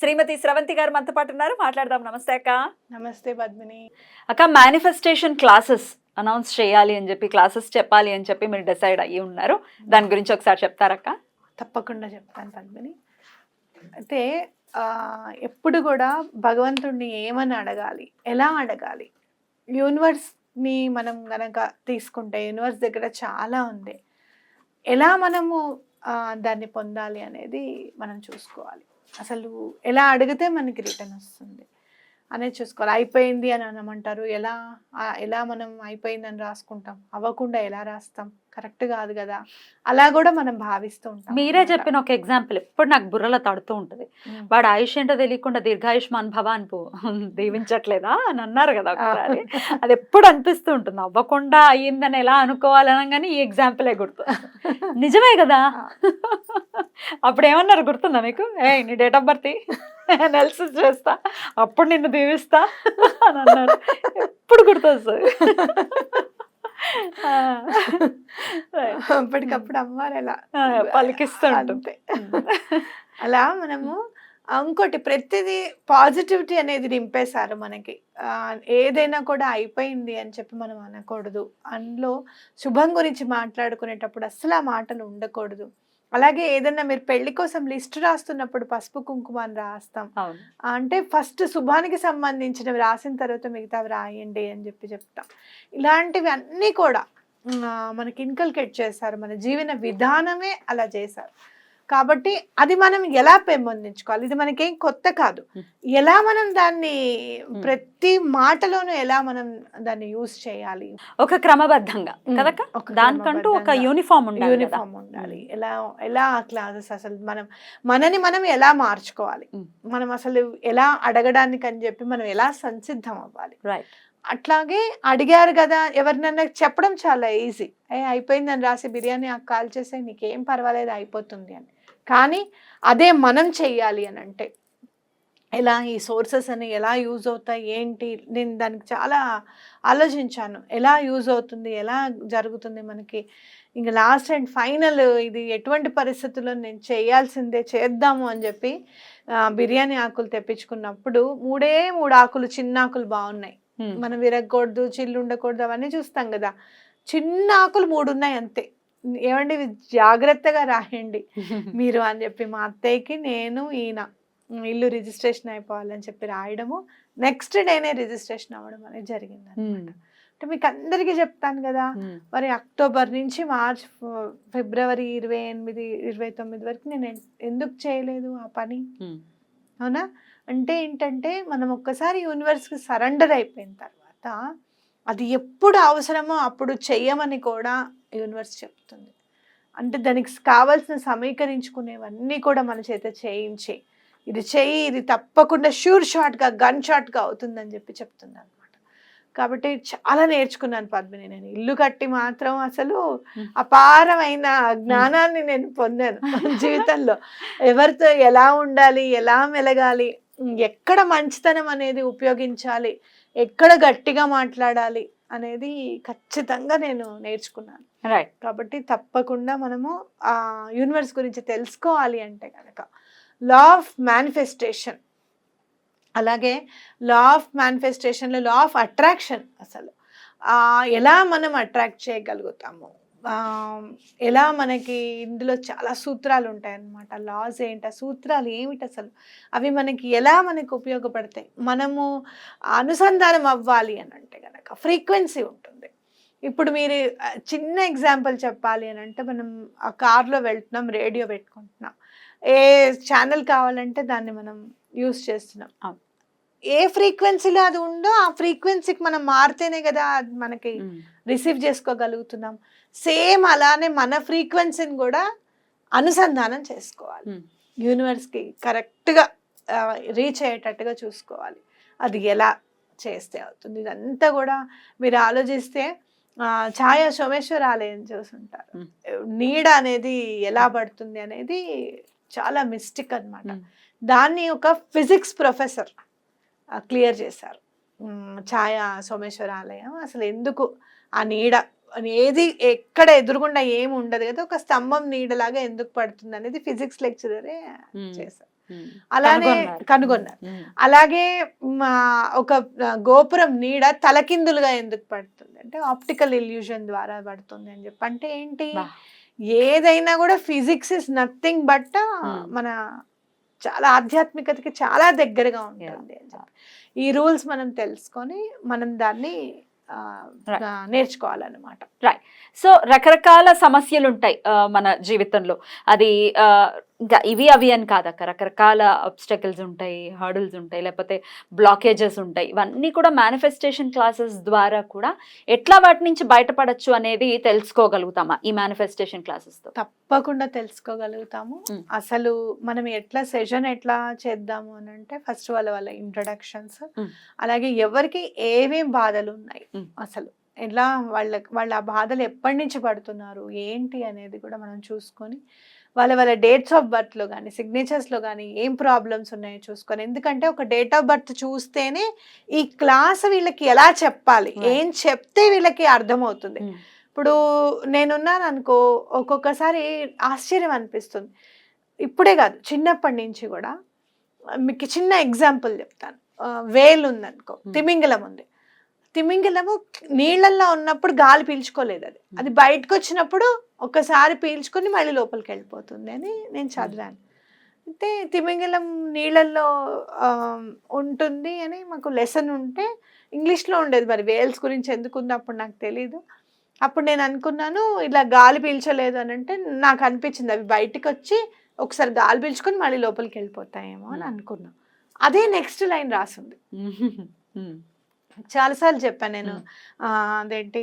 శ్రీమతి స్రవంతి గారు మనతో పాటు ఉన్నారు. మాట్లాడదాం. నమస్తే అక్క. నమస్తే పద్మిని. అక్క మేనిఫెస్టేషన్ క్లాసెస్ అనౌన్స్ చేయాలి అని చెప్పి క్లాసెస్ చెప్పాలి అని చెప్పి మీరు డిసైడ్ అయ్యి ఉన్నారు. దాని గురించి ఒకసారి చెప్తారక్క తప్పకుండా చెప్తాను పద్మిని. అయితే ఎప్పుడు కూడా భగవంతుడిని ఏమని అడగాలి? ఎలా అడగాలి? యూనివర్స్ని మనం గనక తీసుకుంటే యూనివర్స్ దగ్గర చాలా ఉంది ఎలా మనము దాన్ని పొందాలి అనేది మనం చూసుకోవాలి. అసలు ఎలా అడిగితే మనకి రిటర్న్ వస్తుంది. అనేది చూసుకోవాలి. అయిపోయింది అని అనమంటారు. ఎలా ఎలా మనం అయిపోయిందని రాసుకుంటాం. అవ్వకుండా ఎలా రాస్తాం? కరెక్ట్ కాదు కదా. అలా కూడా మనం భావిస్తూ ఉంటాం మీరే. చెప్పిన ఒక ఎగ్జాంపుల్ ఎప్పుడు నాకు బుర్రలో తడుతూ ఉంటుంది. వాడు ఆయుష్ ఏంటో తెలియకుండా దీర్ఘాయుష్మాన్ భవ అని పో- దీవించట్లేదా అని అన్నారు కదా ఒకసారి. అది ఎప్పుడు అనిపిస్తూ ఉంటుంది. అవ్వకుండా అయ్యిందని ఎలా అనుకోవాలనగానే ఈ ఎగ్జాంపులే గుర్తు నిజమే కదా. అప్పుడు ఏమన్నారు గుర్తుందా మీకు? ఏ నీ డేట్ ఆఫ్ బర్త్ నెల్స్ చేస్తా. అప్పుడు నిన్ను దీవిస్తా అని అన్నారు. ఎప్పుడు గుర్తొస్తుంది. అప్పటికప్పుడు అమ్మాలి అలా. ఆ, పలికిస్తూ అంతే. అలా మనము ఇంకోటి ప్రతిదీ పాజిటివిటీ అనేది నింపేశారు మనకి. ఏదైనా కూడా అయిపోయింది అని చెప్పి మనం అనకూడదు. అందులో శుభం గురించి మాట్లాడుకునేటప్పుడు అస్సలు ఆ మాటలు ఉండకూడదు. అలాగే ఏదైనా మీరు పెళ్ళి కోసం లిస్ట్ రాస్తున్నప్పుడు పసుపు కుంకుమ అని రాస్తాం అంటే ఫస్ట్ శుభానికి సంబంధించినవి రాసిన తర్వాత మిగతావి రాయండి అని చెప్పి చెప్తాం. ఇలాంటివి అన్నీ కూడా మనకి ఇన్కల్కేట్ చేశారు. మన జీవన విధానమే అలా చేశారు. కాబట్టి అది మనం ఎలా పెంపొందించుకోవాలి? ఇది మనకేం కొత్త కాదు. ఎలా మనం దాన్ని. ప్రతి మాటలోనూ ఎలా మనం దాన్ని యూజ్ చేయాలి? ఒక క్రమబద్ధంగా దానికంటూ ఒక. యూనిఫామ్ ఉండాలి యూనిఫామ్ ఉండాలి. ఎలా ఎలా క్లాసెస్ అసలు మనం మనని మనం ఎలా మార్చుకోవాలి. మనం అసలు ఎలా అడగడానికి అని చెప్పి మనం ఎలా సంసిద్ధం అవ్వాలి రైట్ అట్లాగే అడిగారు కదా ఎవరినన్నా చెప్పడం చాలా ఈజీ. అయిపోయిందని రాసి బిర్యానీ కాల్ చేస్తే నీకేం పర్వాలేదు అయిపోతుంది అని. కానీ అదే మనం చెయ్యాలి అని అంటే. ఎలా ఈ సోర్సెస్ అని ఎలా యూజ్ అవుతాయి? ఏంటి? నేను దానికి చాలా ఆలోచించాను. ఎలా యూజ్ అవుతుంది? ఎలా జరుగుతుంది మనకి? ఇంకా లాస్ట్ అండ్ ఫైనల్ ఇది ఎటువంటి పరిస్థితుల్లో నేను చేయాల్సిందే చేద్దాము అని చెప్పి బిర్యానీ ఆకులు తెప్పించుకున్నప్పుడు మూడే మూడు ఆకులు చిన్న ఆకులు బాగున్నాయి. మనం విరగకూడదు చిల్లు ఉండకూడదు అవన్నీ చూస్తాం కదా. చిన్న ఆకులు మూడు ఉన్నాయి అంతే. ఏమండి? జాగ్రత్తగా రాయండి. మీరు అని చెప్పి మా అత్తయ్యకి నేను ఈయన ఇల్లు రిజిస్ట్రేషన్ అయిపోవాలని చెప్పి రాయడము. నెక్స్ట్ డేనే రిజిస్ట్రేషన్ అవ్వడం అనేది జరిగింది అనమాట అంటే మీకు అందరికీ చెప్తాను కదా మరి అక్టోబర్ నుంచి మార్చ్ ఫిబ్రవరి ఇరవై ఎనిమిది ఇరవై తొమ్మిది వరకు నేను ఎందుకు చేయలేదు ఆ పని? అవునా? అంటే ఏంటంటే మనం ఒక్కసారి యూనివర్స్కి సరెండర్ అయిపోయిన తర్వాత అది ఎప్పుడు అవసరమో అప్పుడు చెయ్యమని కూడా యూనివర్స్ చెప్తుంది. అంటే దానికి కావాల్సిన సమీకరించుకునేవన్నీ కూడా మన చేత చేయించి. ఇది చెయ్యి ఇది తప్పకుండా షూర్ షాట్గా గన్ షాట్గా అవుతుందని చెప్పి చెప్తుంది అనమాట కాబట్టి చాలా నేర్చుకున్నాను పద్మిని నేను. ఇల్లు కట్టి మాత్రం అసలు. అపారమైన జ్ఞానాన్ని నేను పొందాను జీవితంలో. ఎవరితో ఎలా ఉండాలి ఎలా మెలగాలి ఎక్కడ మంచితనం అనేది ఉపయోగించాలి ఎక్కడ గట్టిగా మాట్లాడాలి అనేది ఖచ్చితంగా నేను నేర్చుకున్నాను. రైట్ కాబట్టి తప్పకుండా మనము ఆ యూనివర్స్ గురించి తెలుసుకోవాలి అంటే కనుక లా ఆఫ్ మేనిఫెస్టేషన్ అలాగే లా ఆఫ్ మేనిఫెస్టేషన్లో లా ఆఫ్ అట్రాక్షన్ అసలు. ఎలా మనం అట్రాక్ట్ చేయగలుగుతాము? ఎలా మనకి ఇందులో చాలా సూత్రాలు ఉంటాయన్నమాట లాస్ ఏంటి? ఆ సూత్రాలు ఏమిటి అసలు? అవి మనకి ఎలా మనకి ఉపయోగపడతాయి? మనము అనుసంధానం అవ్వాలి అని అంటే కనుక ఫ్రీక్వెన్సీ ఉంటుంది. ఇప్పుడు మీరు చిన్న ఎగ్జాంపుల్ చెప్పాలి అని అంటే మనం ఆ కార్లో వెళ్తున్నాం రేడియో పెట్టుకుంటున్నాం. ఏ ఛానల్ కావాలంటే దాన్ని మనం యూస్ చేస్తున్నాం. ఏ ఫ్రీక్వెన్సీలో అది ఉందో ఆ ఫ్రీక్వెన్సీకి మనం మారితేనే కదా అది మనకి రిసీవ్ చేసుకోగలుగుతున్నాం. సేమ్ అలానే మన ఫ్రీక్వెన్సీని కూడా అనుసంధానం చేసుకోవాలి. యూనివర్స్కి కరెక్ట్గా రీచ్ అయ్యేటట్టుగా చూసుకోవాలి. అది ఎలా చేస్తే అవుతుంది? ఇదంతా కూడా మీరు ఆలోచిస్తే ఛాయ సోమేశ్వర ఆలయం చూసుంటారు. నీడ అనేది ఎలా పడుతుంది అనేది చాలా మిస్టిక్ అన్నమాట. Hmm. దాన్ని ఒక ఫిజిక్స్ ప్రొఫెసర్ క్లియర్ చేశారు. ఛాయ సోమేశ్వర ఆలయం అసలు ఎందుకు ఆ నీడ ఏది ఎక్కడ ఎదురుగుండా ఏమి ఉండదు కదా ఒక స్తంభం నీడలాగా ఎందుకు పడుతుంది అనేది ఫిజిక్స్ లెక్చరరే చేశారు. అలానే కనుగొన్నారు. అలాగే ఒక గోపురం నీడ తలకిందులుగా ఎందుకు పడుతుంది అంటే ఆప్టికల్ ఇల్యూజన్ ద్వారా పడుతుంది అని చెప్పి. అంటే ఏంటి. ఏదైనా కూడా ఫిజిక్స్ ఇస్ నథింగ్ బట్. మన చాలా ఆధ్యాత్మికతకి చాలా దగ్గరగా ఉంటుంది ఈ రూల్స్ మనం తెలుసుకొని మనం దాన్ని నేర్చుకోవాలన్నమాట. సో రకరకాల సమస్యలు ఉంటాయి మన జీవితంలో. అది ఇంకా ఇవి అవి అని కాదక్క రకరకాల అబ్స్టకల్స్ ఉంటాయి హర్డుల్స్ ఉంటాయి లేకపోతే బ్లాకేజెస్ ఉంటాయి. ఇవన్నీ కూడా మేనిఫెస్టేషన్ క్లాసెస్ ద్వారా కూడా ఎట్లా వాటి నుంచి బయటపడచ్చు అనేది తెలుసుకోగలుగుతామా ఈ మేనిఫెస్టేషన్ క్లాసెస్తో తప్పకుండా తెలుసుకోగలుగుతాము. అసలు మనం ఎట్లా సెషన్ ఎట్లా చేద్దాము అని అంటే ఫస్ట్ వాళ్ళ వాళ్ళ ఇంట్రడక్షన్స్. అలాగే ఎవరికి ఏమేం బాధలు ఉన్నాయి. అసలు ఎలా వాళ్ళ వాళ్ళ ఆ బాధలు ఎప్పటి నుంచి పడుతున్నారు? ఏంటి అనేది కూడా మనం చూసుకొని వాళ్ళ వాళ్ళ డేట్స్ ఆఫ్ బర్త్లో కానీ సిగ్నేచర్స్లో కానీ ఏం ప్రాబ్లమ్స్ ఉన్నాయో చూసుకొని. ఎందుకంటే ఒక డేట్ ఆఫ్ బర్త్ చూస్తేనే ఈ క్లాస్ వీళ్ళకి ఎలా చెప్పాలి. ఏం చెప్తే వీళ్ళకి అర్థమవుతుంది. ఇప్పుడు నేనున్నాను అనుకో ఒక్కొక్కసారి ఆశ్చర్యం అనిపిస్తుంది. ఇప్పుడే కాదు చిన్నప్పటి నుంచి కూడా మీకు చిన్న ఎగ్జాంపుల్ చెప్తాను. వేలు ఉందనుకో Hmm. తిమింగలం ఉంది. తిమింగలము నీళ్ళల్లో ఉన్నప్పుడు గాలి పీల్చుకోలేదు అది. అది బయటకు వచ్చినప్పుడు ఒకసారి పీల్చుకొని మళ్ళీ లోపలికి వెళ్ళిపోతుంది అని నేను చదివాను. అయితే తిమింగలం నీళ్ళల్లో ఉంటుంది అని మాకు లెసన్ ఉంటే ఇంగ్లీష్లో ఉండేది మరి. వేల్స్ గురించి ఎందుకు ఉందో అప్పుడు నాకు తెలీదు. అప్పుడు నేను అనుకున్నాను ఇలా గాలి పీల్చలేదు అని అంటే నాకు అనిపించింది అవి బయటికి వచ్చి ఒకసారి గాలి పీల్చుకొని మళ్ళీ లోపలికి వెళ్ళిపోతాయేమో అని అనుకున్నాను. అదే నెక్స్ట్ లైన్ రాసింది. చాలాసార్లు చెప్పాను నేను ఆ, అదేంటి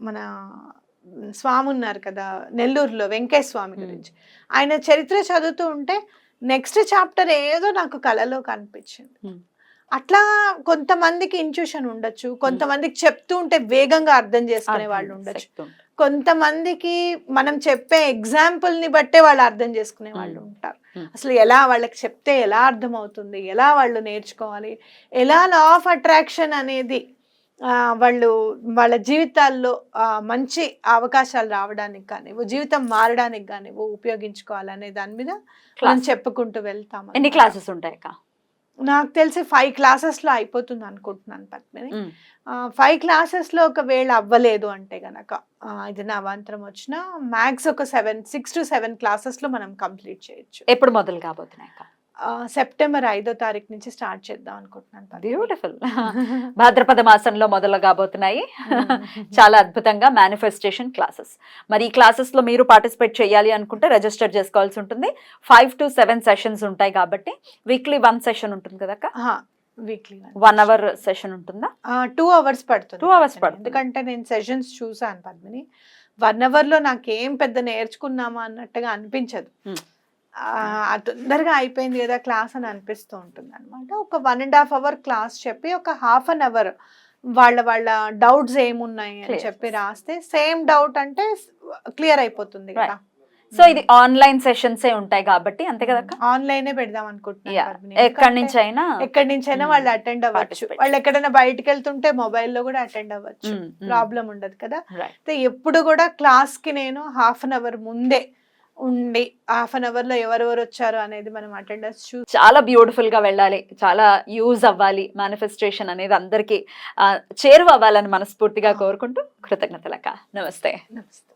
మన స్వామి ఉన్నారు కదా నెల్లూరులో వెంకయ్య స్వామి. గురించి ఆయన చరిత్ర చదువుతూ ఉంటే నెక్స్ట్ చాప్టర్ ఏదో నాకు కళలో కనిపించింది. అట్లా కొంతమందికి ఇంట్యూషన్ ఉండొచ్చు. కొంతమందికి చెప్తూ ఉంటే వేగంగా అర్థం చేసుకునే వాళ్ళు ఉండొచ్చు. కొంతమందికి మనం చెప్పే ఎగ్జాంపుల్ని బట్టే వాళ్ళు అర్థం చేసుకునే వాళ్ళు. ఉంటారు. అసలు ఎలా వాళ్ళకి చెప్తే ఎలా అర్థం అవుతుంది ఎలా వాళ్ళు నేర్చుకోవాలి? ఎలా లా ఆఫ్ అట్రాక్షన్ అనేది వాళ్ళు వాళ్ళ జీవితాల్లో మంచి అవకాశాలు రావడానికి కానీ జీవితం మారడానికి కానీ ఉపయోగించుకోవాలనే దాని మీద మనం చెప్పుకుంటూ వెళ్తాం ఎన్ని. క్లాసెస్ ఉంటాయి నాకు తెలిసి ఫైవ్ క్లాసెస్లో అయిపోతుంది అనుకుంటున్నాను పద్మిని. ఫైవ్ క్లాసెస్లో ఒకవేళ అవ్వలేదు అంటే గనక ఇది నా అవాంతరం వచ్చిన మ్యాక్స్ ఒక సెవెన్ సిక్స్ టు సెవెన్ క్లాసెస్లో మనం కంప్లీట్ చేయొచ్చు. ఎప్పుడు మొదలు కాబోతున్నాయి సెప్టెంబర్ ఐదో తారీఖు నుంచి స్టార్ట్ చేద్దాం అనుకుంటున్నాను. బ్యూటిఫుల్ భాద్రపద మాసంలో మొదలు కాబోతున్నాయి. చాలా అద్భుతంగా మేనిఫెస్టేషన్ క్లాసెస్ మరి ఈ క్లాసెస్లో మీరు పార్టిసిపేట్ చేయాలి అనుకుంటే రిజిస్టర్ చేసుకోవాల్సి ఉంటుంది. ఫైవ్ టు సెవెన్ సెషన్స్ ఉంటాయి కాబట్టి వీక్లీ వన్ సెషన్ ఉంటుంది కదా వీక్లీ వన్ అవర్ సెషన్ ఉంటుందా? టూ అవర్స్ పడుతుంది. Hours పద్మిని. పడుతుంది. ఎందుకంటే నేను సెషన్స్ చూసాను పద్మిని. వన్ అవర్లో నాకేం పెద్ద నేర్చుకున్నామా అన్నట్టుగా అనిపించదు. Hmm. తొందరగా అయిపోయింది కదా క్లాస్ అని అనిపిస్తూ ఉంటుంది అనమాట ఒక one and half hour class చెప్పి ఒక హాఫ్ అన్ అవర్ వాళ్ళ వాళ్ళ డౌట్స్ ఏమున్నాయి అని. చెప్పి రాస్తే సేమ్ డౌట్ అంటే క్లియర్ అయిపోతుంది కదా. సో ఇది ఆన్లైన్ సెషన్స్ ఏ ఉంటాయి కాబట్టి అంతే కదా ఆన్లైనే పెడదాం అనుకుంటున్నాను. ఎక్కడి నుంచి అయినా ఎక్కడి నుంచైనా Hmm. వాళ్ళు అటెండ్ అవ్వచ్చు. వాళ్ళు ఎక్కడైనా బయటకు వెళ్తుంటే మొబైల్లో కూడా అటెండ్ అవ్వచ్చు. ప్రాబ్లం ఉండదు కదా. ఎప్పుడు కూడా క్లాస్కి నేను హాఫ్ అన్ అవర్ ముందే ఉండి హాఫ్ అన్ అవర్లో ఎవరెవరు వచ్చారు అనేది మనం అటెండెన్స్ చూ చాలా బ్యూటిఫుల్గా వెళ్ళాలి. చాలా యూజ్ అవ్వాలి మేనిఫెస్టేషన్ అనేది అందరికి చేరువ అవ్వాలని మనస్ఫూర్తిగా కోరుకుంటూ కృతజ్ఞతలక్క. నమస్తే. నమస్తే.